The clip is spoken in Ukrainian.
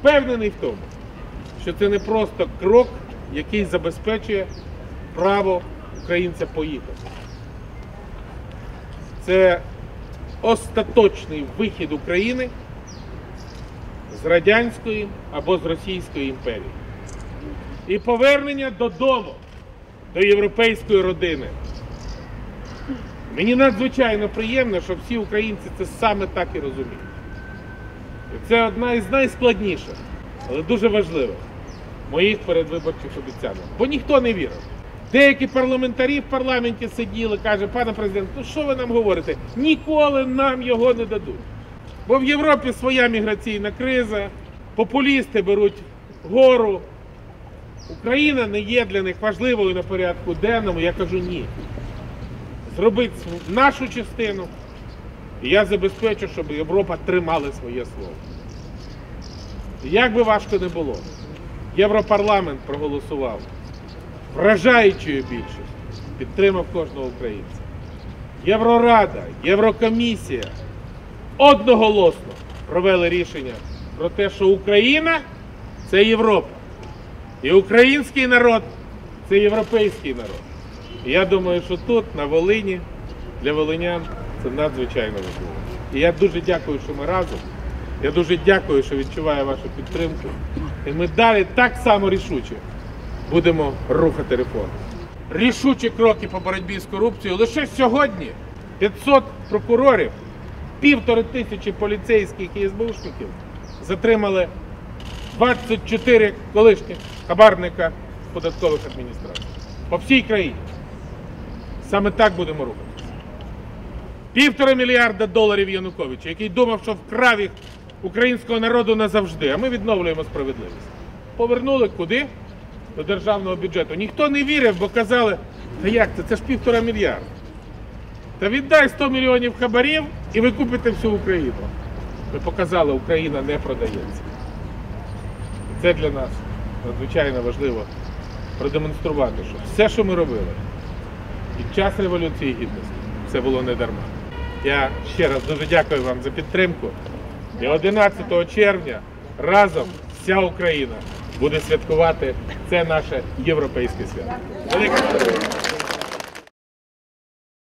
впевнений в тому, що це не просто крок, який забезпечує право українця поїхати. Це остаточний вихід України з радянської або з Російської імперії. І повернення додому, до європейської родини. Мені надзвичайно приємно, що всі українці це саме так і розуміють. Це одна із найскладніших, але дуже важливих моїх передвиборчих обіцянок. Бо ніхто не вірив. Деякі парламентарі в парламенті сиділи, каже, пане президент, ну що ви нам говорите? Ніколи нам його не дадуть. Бо в Європі своя міграційна криза, популісти беруть гору. Україна не є для них важливою на порядку денному. Я кажу ні. Зробить нашу частину, і я забезпечу, щоб Європа тримала своє слово. Як би важко не було, Європарламент проголосував вражаючою більшістю, підтримав кожного українця. Єврорада, Єврокомісія одноголосно провели рішення про те, що Україна це Європа. І український народ це європейський народ. І я думаю, що тут, на Волині, для волинян це надзвичайно важливо. І я дуже дякую, що ми разом. Я дуже дякую, що відчуваю вашу підтримку. І ми далі так само рішуче будемо рухати реформи. Рішучі кроки по боротьбі з корупцією. Лише сьогодні 500 прокурорів, півтори тисячі поліцейських і СБУшників затримали 24 колишніх хабарника податкових адміністрацій по всій країні. Саме так будемо рухатися. Півтора мільярда доларів Януковича, який думав, що вкрав їх українського народу назавжди, а ми відновлюємо справедливість. Повернули куди? До державного бюджету. Ніхто не вірив, бо казали, та як це? Це ж півтора мільярда. Та віддай 100 мільйонів хабарів і ви купите всю Україну. Ми показали, Україна не продається. І це для нас надзвичайно важливо продемонструвати, що все, що ми робили під час Революції Гідності, це було не дарма. Я ще раз дуже дякую вам за підтримку. І 11 червня разом вся Україна буде святкувати це наше європейське свято. Велике.